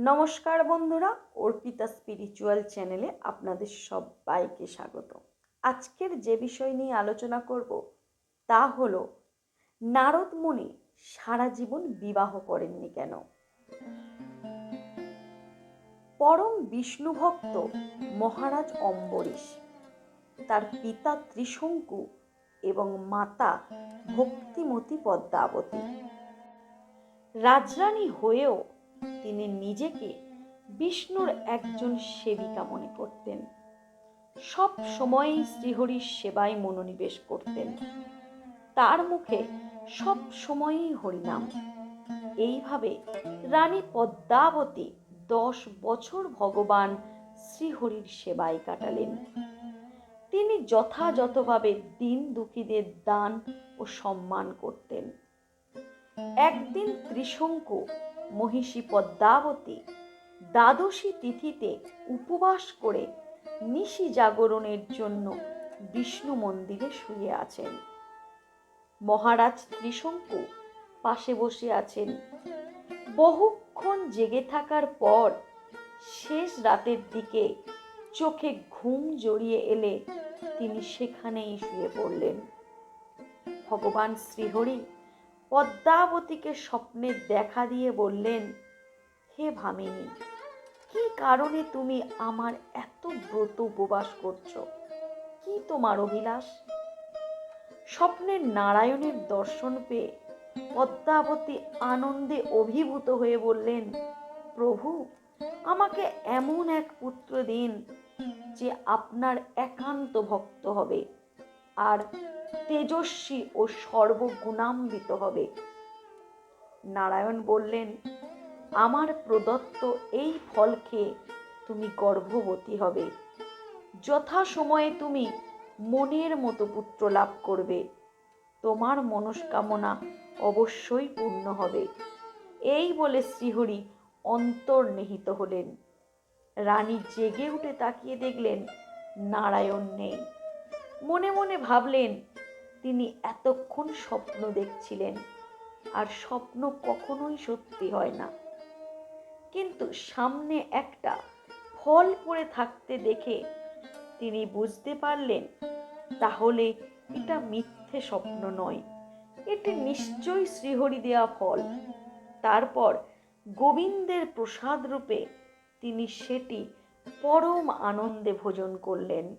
নমস্কার বন্ধুরা, অর্পিতা স্পিরিচুয়াল চ্যানেলে আপনাদের সবাইকে স্বাগত। আজকের যে বিষয় নিয়ে আলোচনা করব তা হলো, নারদ মুনি সারা জীবন বিবাহ করেননি কেন? পরম বিষ্ণু ভক্ত মহারাজ অম্বরীশ, তার পিতা ত্রিশঙ্কু এবং মাতা ভক্তিমতী পদ্মাবতী। রাজরানী হয়েও তিনি নিজেকে বিষ্ণুর একজন সেবিকা মনে করতেন। সব সময়ই শ্রীহরির সেবায় মনোনিবেশ করতেন। তার মুখে সব সময়ই হরিনাম। এইভাবে রানী পদ্মাবতী দশ বছর ভগবান শ্রীহরির সেবায় কাটালেন। তিনি যথাযথভাবে দিন দুঃখীদের দান ও সম্মান করতেন। একদিন ত্রিশঙ্কু মহিষী পদ্মাবতী দ্বাদশী তিথিতে উপবাস করে নিশি জাগরণের জন্য বিষ্ণু মন্দিরে শুয়ে আছেন। মহারাজ ত্রিশঙ্কু পাশে বসে আছেন। বহুক্ষণ জেগে থাকার পর শেষ রাতের দিকে চোখে ঘুম জড়িয়ে এলে তিনি সেখানেই শুয়ে পড়লেন। ভগবান শ্রীহরি পদ্মাবতীকে স্বপ্নে দেখা দিয়ে বললেন, হে ভামিনী, কি কারণে তুমি আমার এত ব্রত উপবাস করছ? কি তোমার অভিলাষ? স্বপ্নের নারায়ণের দর্শন পেয়ে পদ্মাবতী আনন্দে অভিভূত হয়ে বললেন, প্রভু, আমাকে এমন এক পুত্র দিন যে আপনার একান্ত ভক্ত হবে, আর তেজস্বী ও সর্বগুণান্বিত হবে। নারায়ণ বললেন, আমার প্রদত্ত এই ফল খেয়ে তুমি গর্ভবতী হবে। যথা সময়ে তুমি মনের মতো পুত্র লাভ করবে। তোমার মনস্কামনা অবশ্যই পূর্ণ হবে। এই বলে শ্রীহরি অন্তর্নিহিত হলেন। রানী জেগে উঠে তাকিয়ে দেখলেন, নারায়ণ নেই। মনে মনে ভাবলেন তিনি এতক্ষণ স্বপ্ন দেখছিলেন। আর স্বপ্ন কখনোই সত্যি হয় না। কিন্তু সামনে একটা ফল পড়ে থাকতে দেখে তিনি বুঝতে পারলেন, তাহলে এটা মিথ্যে স্বপ্ন নয়। এটি নিশ্চয়ই শ্রীহরি দেয়া ফল। তারপর গোবিন্দের প্রসাদ রূপে তিনি সেটি পরম আনন্দে ভোজন করলেন।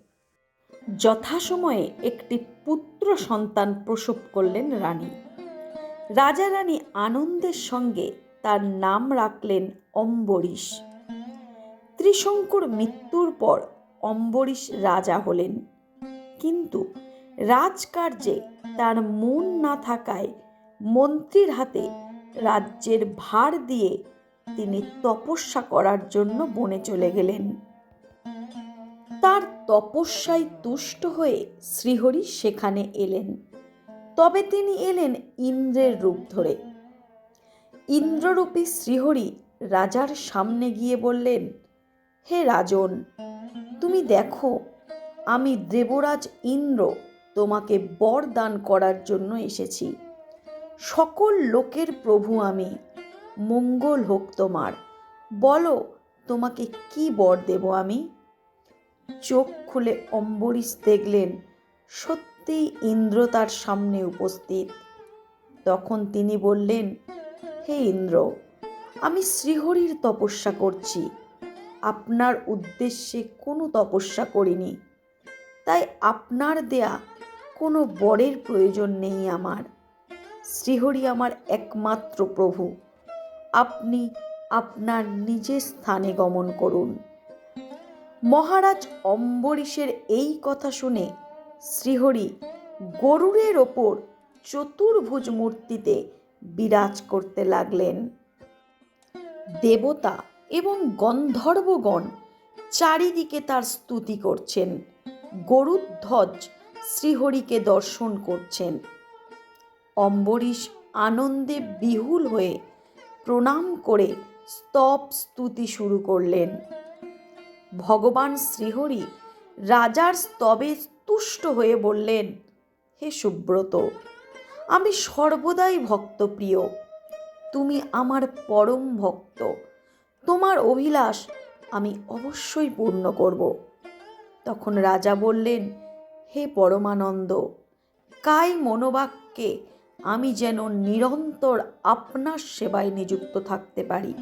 যথাসময়ে একটি পুত্র সন্তান প্রসব করলেন রানী। রাজা রানী আনন্দের সঙ্গে তার নাম রাখলেন অম্বরীশ। ত্রিশঙ্কুর মৃত্যুর পর অম্বরীশ রাজা হলেন। কিন্তু রাজকার্যে তার মন না থাকায় মন্ত্রীর হাতে রাজ্যের ভার দিয়ে তিনি তপস্যা করার জন্য বনে চলে গেলেন। তার তপস্যায় তুষ্ট হয়ে শ্রীহরি সেখানে এলেন। তবে তিনি এলেন ইন্দ্রের রূপ ধরে। ইন্দ্ররূপী শ্রীহরি রাজার সামনে গিয়ে বললেন, হে রাজন, তুমি দেখো, আমি দেবরাজ ইন্দ্র তোমাকে বর দান করার জন্য এসেছি। সকল লোকের প্রভু আমি মঙ্গল হোক তোমার। বলো তোমাকে কি বর দেব আমি? চোখ খুলে অম্বরীশ দেখলেন, সত্যিই ইন্দ্র তার সামনে উপস্থিত। তখন তিনি বললেন, হে ইন্দ্র, আমি শ্রীহরির তপস্যা করছি। আপনার উদ্দেশ্যে কোনো তপস্যা করিনি। তাই আপনার দেয়া কোনো বরের প্রয়োজন নেই আমার। শ্রীহরি আমার একমাত্র প্রভু। আপনি আপনার নিজের স্থানে গমন করুন। মহারাজ অম্বরীশের এই কথা শুনে শ্রীহরি গরুরের ওপর চতুর্ভুজ মূর্তিতে বিরাজ করতে লাগলেন। দেবতা এবং গন্ধর্বগণ চারিদিকে তার স্তুতি করছেন। গরুধ্বজ শ্রীহরিকে দর্শন করছেন। অম্বরীশ আনন্দে বিহুল হয়ে প্রণাম করে স্তব স্তুতি শুরু করলেন। ভগবান শ্রীহরি রাজার স্তবে তুষ্ট হয়ে বললেন, হে সুব্রত, আমি সর্বদাই ভক্তপ্রিয়। তুমি আমার পরম ভক্ত। তোমার অভিলাষ আমি অবশ্যই পূর্ণ করব তখন রাজা বললেন, হে পরমানন্দ, কাই মনোবাক্যে আমি যেন নিরন্তর আপনার সেবায় নিযুক্ত থাকতে পারি।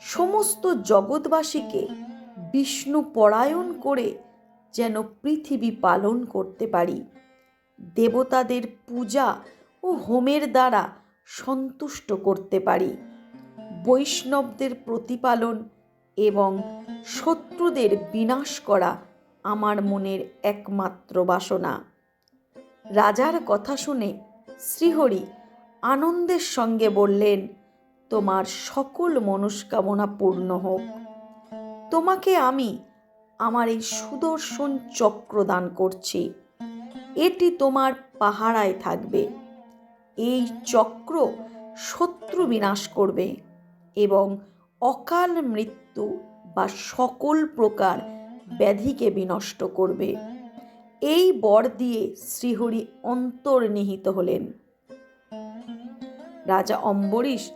সমস্ত জগৎবাসীকে বিষ্ণু পরায়ণ করে যেন পৃথিবী পালন করতে পারি। দেবতাদের পূজা ও হোমের দ্বারা সন্তুষ্ট করতে পারি। বৈষ্ণবদের প্রতিপালন এবং শত্রুদের বিনাশ করা আমার মনের একমাত্র বাসনা। রাজার কথা শুনে শ্রীহরি আনন্দের সঙ্গে বললেন, তোমার সকল মনস্কামনা পূর্ণ হোক। তোমাকে আমি আমার এই সুদর্শন চক্র দান করছি। এটি তোমার পাহারায় থাকবে। এই চক্র শত্রু বিনাশ করবে এবং অকাল মৃত্যু বা সকল প্রকার ব্যাধিকে বিনষ্ট করবে। এই বর দিয়ে শ্রীহরি অন্তর্নিহিত হলেন। রাজা অম্বরীশ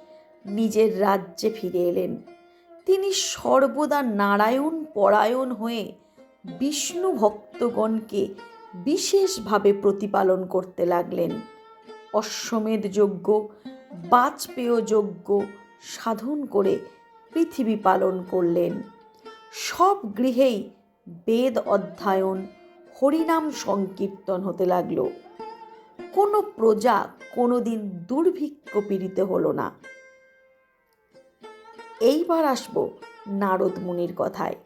নিজের রাজ্যে ফিরে এলেন। তিনি সর্বদা নারায়ণ পরায়ণ হয়ে বিষ্ণু ভক্তগণকে বিশেষভাবে প্রতিপালন করতে লাগলেন। অশ্বমেধ যজ্ঞ, বাজপেয় যজ্ঞ সাধন করে পৃথিবী পালন করলেন। সব গৃহেই বেদ অধ্যয়ন, হরিনাম সংকীর্তন হতে লাগল। কোনো প্রজা কোনোদিন দুর্ভিক্ষ পীড়িত হলো না। এইবার আসব নারদ মুনির কথায়।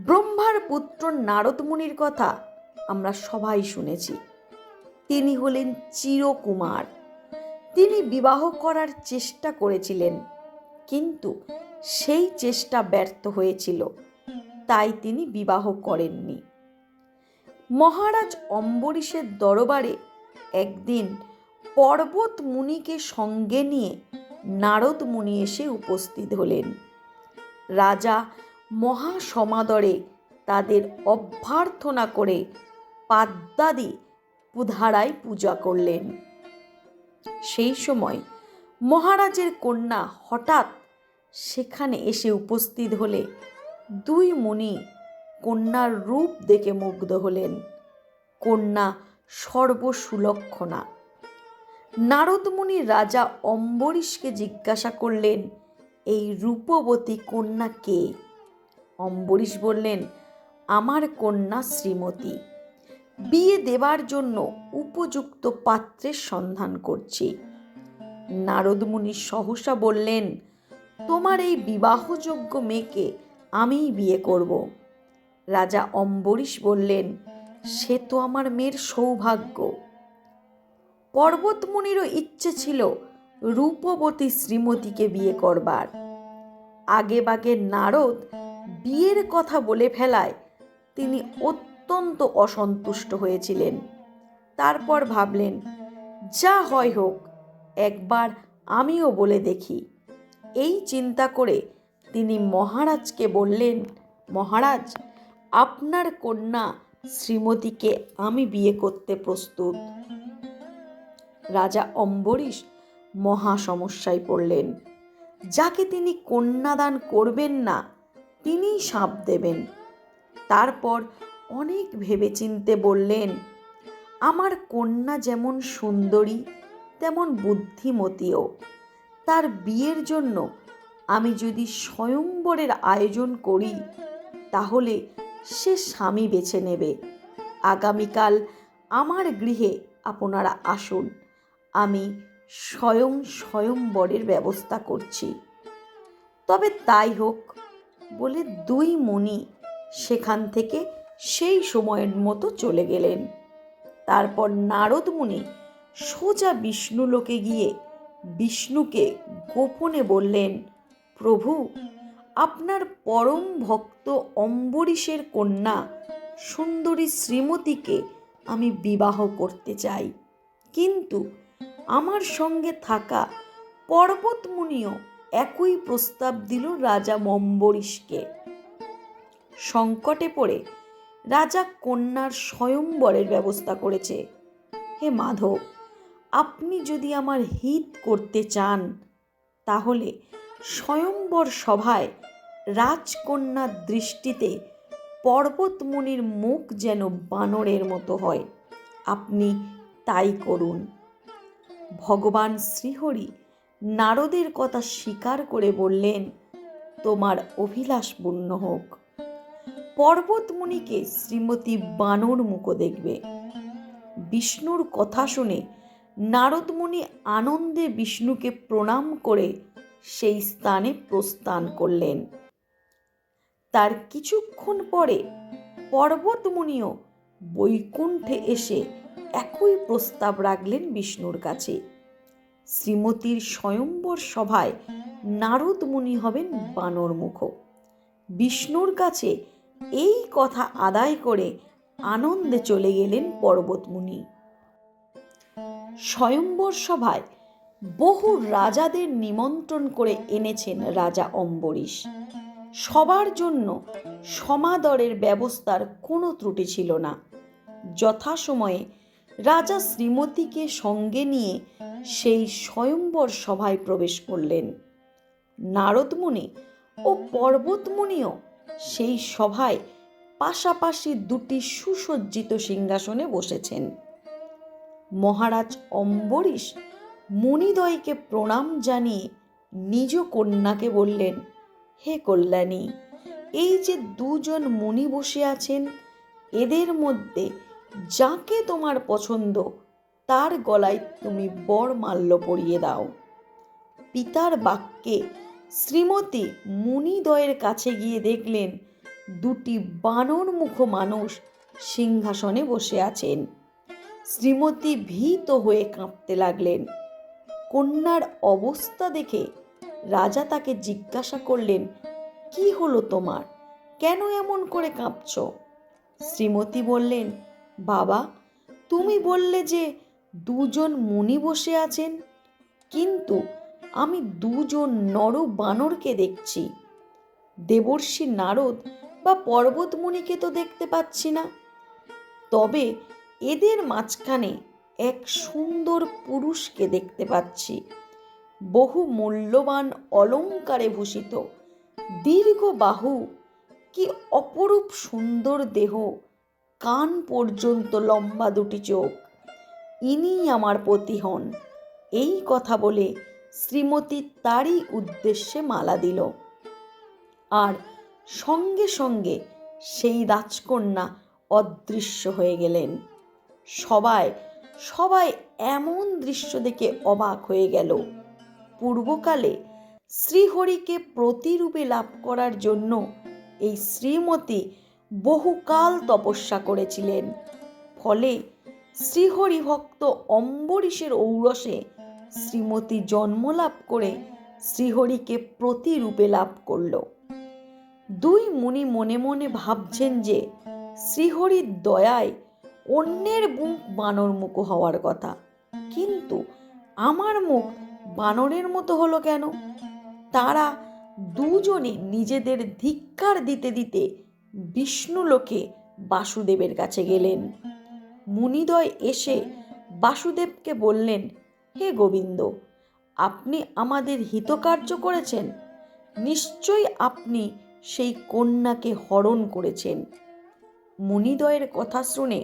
ব্রহ্মার পুত্র নারদ মুনির কথা আমরা সবাই শুনেছি। তিনি হলেন চিরকুমার। তিনি বিবাহ করার চেষ্টা করেছিলেন, কিন্তু সেই চেষ্টা ব্যর্থ হয়েছিল। তাই তিনি বিবাহ করেননি। মহারাজ অম্বরীশের দরবারে একদিন পর্বত মুনিকে সঙ্গে নিয়ে নারদ মুনি এসে উপস্থিত হলেন। রাজা মহাসমাদরে তাদের অভ্যর্থনা করে পাদ্যাদি পুধারায় পূজা করলেন। সেই সময় মহারাজের কন্যা হঠাৎ সেখানে এসে উপস্থিত হলে দুই মুনি কন্যার রূপ দেখে মুগ্ধ হলেন। কন্যা সর্বসুলক্ষণা নারদমুনি রাজা অম্বরীশকে জিজ্ঞাসা করলেন, এই রূপবতী কন্যা কে? অম্বরীশ বললেন, আমার কন্যা শ্রীমতী। বিয়ে দেবার জন্য উপযুক্ত পাত্রের সন্ধান করছি। নারদমুনি সহসা বললেন, তোমার এই বিবাহযোগ্য মেয়েকে আমিই বিয়ে করব। রাজা অম্বরীশ বললেন, সে তো আমার মেয়ের সৌভাগ্য। পর্বতমুনিরও ইচ্ছে ছিল রূপবতী শ্রীমতীকে বিয়ে করবার। আগে বাগে নারদ বিয়ের কথা বলে ফেলায় তিনি অত্যন্ত অসন্তুষ্ট হয়েছিলেন। তারপর ভাবলেন, যা হয় হোক, একবার আমিও বলে দেখি। এই চিন্তা করে তিনি মহারাজকে বললেন, মহারাজ, আপনার কন্যা শ্রীমতীকে আমি বিয়ে করতে প্রস্তুত। রাজা অম্বরীশ মহা সমস্যায় পড়লেন। যাকে তিনি কন্যাদান করবেন না, তিনিই সাপ দেবেন। তারপর অনেক ভেবেচিন্তে বললেন, আমার কন্যা যেমন সুন্দরী, তেমন বুদ্ধিমতীও। তার বিয়ের জন্য আমি যদি স্বয়ংবরের আয়োজন করি, তাহলে সে স্বামী বেছে নেবে। আগামীকাল আমার গৃহে আপনারা আসুন। আমি স্বয়ং স্বয়ংবরের ব্যবস্থা করছি। তবে তাই হোক বলে দুই মুনি সেখান থেকে সেই সময়ের মতো চলে গেলেন। তারপর নারদ মুনি সোজা বিষ্ণুলোকে গিয়ে বিষ্ণুকে গোপনে বললেন, প্রভু, আপনার পরম ভক্ত অম্বরীশের কন্যা সুন্দরী শ্রীমতীকে আমি বিবাহ করতে চাই। কিন্তু আমার সঙ্গে থাকা পর্বতমুনিও একই প্রস্তাব দিল রাজা মম্বরীশকে। সংকটে পড়ে রাজা কন্যার স্বয়ংবরের ব্যবস্থা করেছে। হে মাধব, আপনি যদি আমার হিত করতে চান, তাহলে স্বয়ম্বর সভায় রাজকন্যার দৃষ্টিতে পর্বতমুনির মুখ যেন বানরের মতো হয়। আপনি তাই করুন। ভগবান শ্রীহরি নারদের কথা স্বীকার করে বললেন, তোমার অভিলাষ পূর্ণ হোক। পর্বতমুনিকে শ্রীমতী বানর মুখ দেখবে। বিষ্ণুর কথা শুনে নারদমুনি আনন্দে বিষ্ণুকে প্রণাম করে সেই স্থানে প্রস্থান করলেন। তার কিছুক্ষণ পরে পর্বতমুনিও বৈকুণ্ঠে এসে একই প্রস্তাব রাখলেন বিষ্ণুর কাছে। শ্রীমতীর স্বয়ম্বর সভায় নারদ মুনি হবেন বানর মুখ। বিষ্ণুর কাছে এই কথা আদায় করে আনন্দে চলে গেলেন পর্বতমুনি স্বয়ম্বর সভায় বহু রাজাদের নিমন্ত্রণ করে এনেছেন রাজা অম্বরীশ। সবার জন্য সমাদরের ব্যবস্থার কোনো ত্রুটি ছিল না। যথাসময়ে রাজা শ্রীমতীকে সঙ্গে নিয়ে সেই স্বয়ম্বর সভায় প্রবেশ করলেন। নারদমুনি ও পর্বতমুনিও সেই সভায় পাশাপাশি দুটি সুসজ্জিত সিংহাসনে বসেছেন। মহারাজ অম্বরীশ মুনিদয়কে প্রণাম জানিয়ে নিজ কন্যাকে বললেন, হে কল্যাণী, এই যে দুজন মুনি বসে আছেন, এদের মধ্যে যাকে তোমার পছন্দ, তার গলায় তুমি বর মাল্য পরিয়ে দাও। পিতার বাক্যে শ্রীমতী মুনিদয়ের কাছে গিয়ে দেখলেন, দুটি বানর মুখ মানুষ সিংহাসনে বসে আছেন। শ্রীমতী ভীত হয়ে কাঁপতে লাগলেন। কন্যার অবস্থা দেখে রাজা তাকে জিজ্ঞাসা করলেন, কি হলো তোমার? কেন এমন করে কাঁপছ? শ্রীমতী বললেন বাবা, তুমি বললে যে দুজন মুনি বসে আছেন, কিন্তু আমি দুজন নর বানরকে দেখছি। দেবর্ষী নারদ বা পর্বতমুনিকে তো দেখতে পাচ্ছি না। তবে এদের মাঝখানে এক সুন্দর পুরুষকে দেখতে পাচ্ছি। বহু মূল্যবান অলঙ্কারে ভূষিত দীর্ঘ বাহু কি অপরূপ সুন্দর দেহ কান পর্যন্ত লম্বা দুটি চোখ। ইনি আমার পতি হন এই কথা বলে শ্রীমতী তারই উদ্দেশ্যে মালা দিল। আর সঙ্গে সঙ্গে সেই রাজকন্যা অদৃশ্য হয়ে গেলেন। সবাই সবাই এমন দৃশ্য দেখে অবাক হয়ে গেল। পূর্বকালে শ্রীহরিকে প্রতিরূপে লাভ করার জন্য এই শ্রীমতী বহুকাল তপস্যা করেছিলেন। ফলে শ্রীহরি ভক্ত অম্বরীশের ঔরসে শ্রীমতী জন্মলাভ করে শ্রীহরিকে প্রতিরূপে লাভ করল। দুই মুনি মনে মনে ভাবছেন যে শ্রীহরির দয়ায় অন্যের মুখ বানর মুখ হওয়ার কথা। কিন্তু আমার মুখ বানরের মতো হলো কেন? তারা দুজনে নিজেদের ধিক্কার দিতে দিতে বিষ্ণুলোকে বাসুদেবের কাছে গেলেন। মুনিদয় এসে বাসুদেবকে বললেন, হে গোবিন্দ, আপনি আমাদের হিতকার্য করেছেন। নিশ্চয়ই আপনি সেই কন্যাকে হরণ করেছেন মুনিদয়ের কথা শুনে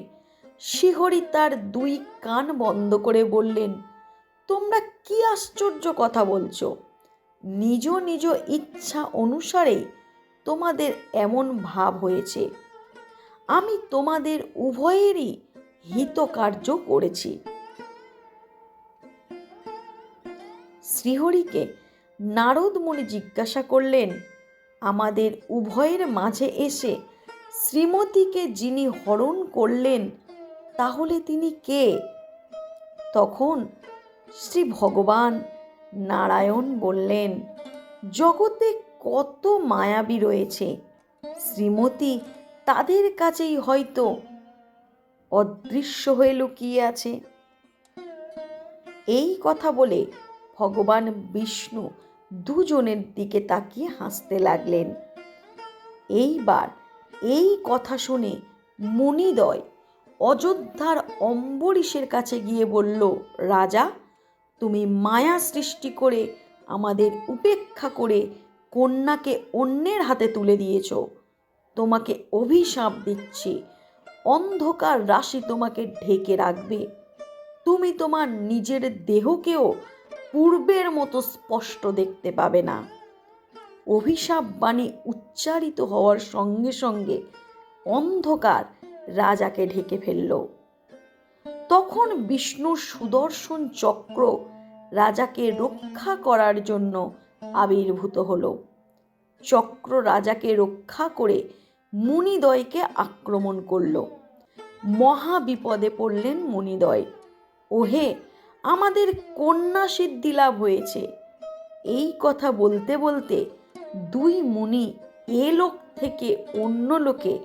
শিহরি তার দুই কান বন্ধ করে বললেন, তোমরা কি আশ্চর্য কথা বলছো? নিজ নিজ ইচ্ছা অনুসারে তোমাদের এমন ভাব হয়েছে। আমি তোমাদের উভয়েরই হিতকার্য করেছি। শ্রীহরিকে নারদ মুনি জিজ্ঞাসা করলেন, আমাদের উভয়ের মাঝে এসে শ্রীমতীকে যিনি হরণ করলেন, তাহলে তিনি কে? তখন শ্রী ভগবান নারায়ণ বললেন, জগতে কত মায়াবী রয়েছে। শ্রীমতী তাদের কাছেই হয়তো অদৃশ্য হয়ে লুকিয়ে আছে। এই কথা বলে ভগবান বিষ্ণু দুজনের দিকে তাকিয়ে হাসতে লাগলেন। এইবার এই কথা শুনে মুনিদয় অযোধ্যার অম্বরীশের কাছে গিয়ে বলল, রাজা, তুমি মায়া সৃষ্টি করে আমাদের উপেক্ষা করে কন্যাকে অন্যের হাতে তুলে দিয়েছ। তোমাকে অভিশাপ দিচ্ছি। অন্ধকার রাশি তোমাকে ঢেকে রাখবে। তুমি তোমার নিজের দেহকেও পূর্বের মতো স্পষ্ট দেখতে পাবে না। অভিশাপ বাণী উচ্চারিত হওয়ার সঙ্গে সঙ্গে অন্ধকার রাজাকে ঢেকে ফেলল। তখন বিষ্ণুর সুদর্শন চক্র রাজাকে রক্ষা করার জন্য আবির্ভূত হল। চক্র রাজাকে রক্ষা করে মুনিদয়কে আক্রমণ করল। মহা বিপদে পড়লেন মুনিদয়। ওহে, আমাদের কন্যা সিদ্ধি লাভ হয়েছে। এই কথা বলতে বলতে দুই মুনি এ লোক থেকে অন্য লোকে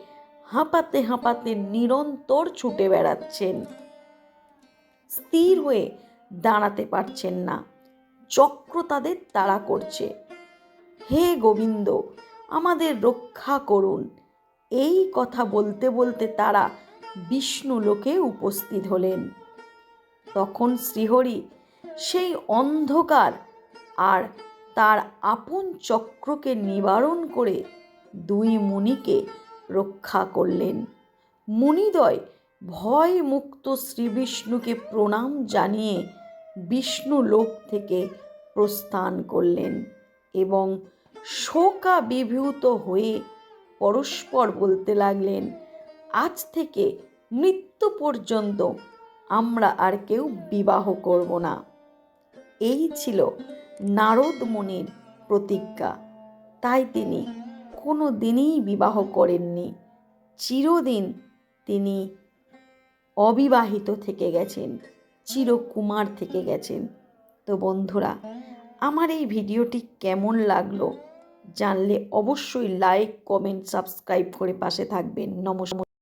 হাঁপাতে হাঁপাতে নিরন্তর ছুটে বেড়াচ্ছেন। স্থির হয়ে দাঁড়াতে পারছেন না। চক্র তাদের তাড়া করছে। হে গোবিন্দ, আমাদের রক্ষা করুন। এই কথা বলতে বলতে তারা বিষ্ণু লোকে উপস্থিত হলেন। তখন শ্রীহরি সেই অন্ধকার আর তার আপন চক্রকে নিবারণ করে দুই মুনিকে রক্ষা করলেন। মুনিদয় ভয় মুক্ত শ্রীবিষ্ণুকে প্রণাম জানিয়ে বিষ্ণু লোক থেকে প্রস্থান করলেন এবং শোকা বিভূত হয়ে পরস্পর বলতে লাগলেন, আজ থেকে মৃত্যু পর্যন্ত আমরা আর কেউ বিবাহ করব না। এই ছিল নারদ মুনির প্রতিজ্ঞা। তাই তিনি কোনো দিনই বিবাহ করেননি। চিরদিন তিনি অবিবাহিত থেকে গেছেন, চিরকুমার থেকে গেছেন। তো বন্ধুরা আমার এই ভিডিওটি কেমন লাগল জানলে অবশ্যই লাইক কমেন্ট সাবস্ক্রাইব করে পাশে থাকবেন। নমস্কার।